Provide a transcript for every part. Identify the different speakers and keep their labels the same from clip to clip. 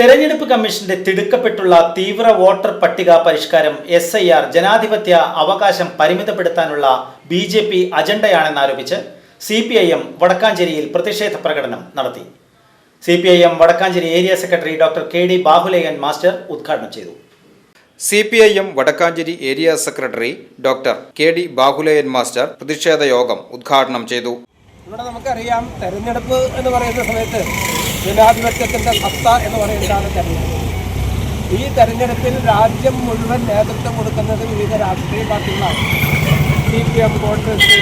Speaker 1: തെരഞ്ഞെടുപ്പ് കമ്മീഷന്റെ തിടുക്കപ്പെട്ടുള്ള തീവ്ര വോട്ടർ പട്ടിക പരിഷ്കാരം എസ് ഐ ആർ ജനാധിപത്യ അവകാശം പരിമിതപ്പെടുത്താനുള്ള ബി ജെ പി അജണ്ടയാണെന്നാരോപിച്ച് സി പി ഐ എം വടക്കാഞ്ചേരിയിൽ പ്രതിഷേധ പ്രകടനം നടത്തി. C P I M Vadakkanchery area secretary doctor K D Bahuleyan master ഉദ്ഘാടനം ചെയ്തു.
Speaker 2: C P I M Vadakkanchery area secretary doctor K D Bahuleyan master പ്രതിഷേധ യോഗം ഉദ്ഘാടനം ചെയ്തു.
Speaker 3: ഇവിടെ നമുക്കറിയാം തെരഞ്ഞെടുപ്പ് എന്ന് പറയുന്ന സമയത്ത് ജനാധിപത്യത്തിന്റെ സത്ത എന്ന് പറയുന്നതാണ് തെരഞ്ഞെടുപ്പ്. ഈ തെരഞ്ഞെടുപ്പിൽ രാജ്യം മുഴുവൻ നേതൃത്വം കൊടുക്കുന്നത് വിവിധ രാഷ്ട്രീയ പാർട്ടികളാണ്. സി പി എം കോൺഗ്രസ്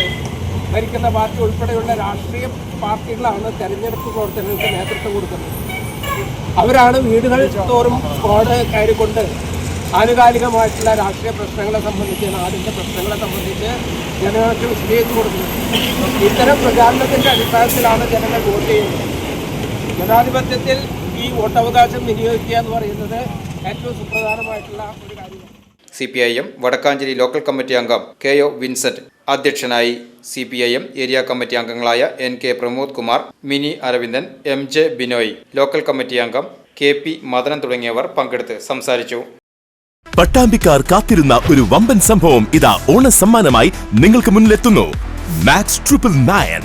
Speaker 3: ഭരിക്കുന്ന പാർട്ടി ഉൾപ്പെടെയുള്ള രാഷ്ട്രീയ പാർട്ടികളാണ് തെരഞ്ഞെടുപ്പ് പ്രവർത്തനങ്ങൾക്ക് നേതൃത്വം കൊടുക്കുന്നത്. അവരാണ് വീടുകൾ തോറും കോട് കയറിക്കൊണ്ട് ആനുകാലികമായിട്ടുള്ള രാഷ്ട്രീയ പ്രശ്നങ്ങളെ സംബന്ധിച്ച് നാടിന്റെ പ്രശ്നങ്ങളെ സംബന്ധിച്ച് ജനങ്ങൾക്ക് വിശദീകരിച്ചു കൊടുക്കുന്നത്. ഇത്തരം പ്രചാരണത്തിന്റെ അടിസ്ഥാനത്തിലാണ് ജനങ്ങൾ വോട്ട് ചെയ്യുന്നത്. ജനാധിപത്യത്തിൽ ഈ വോട്ടവകാശം വിനിയോഗിക്കുക എന്ന് പറയുന്നത് ഏറ്റവും സുപ്രധാനമായിട്ടുള്ള ഒരു കാര്യമാണ്.
Speaker 2: C P I M Vadakkanchery local committee അംഗം കെ ഒ വിൻസെന്റ്. അധ്യക്ഷനായി C P I M area committee അംഗങ്ങളായ N K Pramod Kumar Mini Aravindan M J Binoy local committee അംഗം കെ പി മദനൻ തുടങ്ങിയവർ പങ്കെടുത്ത് സംസാരിച്ചു.
Speaker 4: പട്ടാമ്പിക്കാർ കാത്തിരുന്ന ഒരു വമ്പൻ സംഭവം ഇതാ ഓണ സമ്മാനമായി നിങ്ങൾക്ക് മുന്നിലെത്തുന്നു. Max triple nine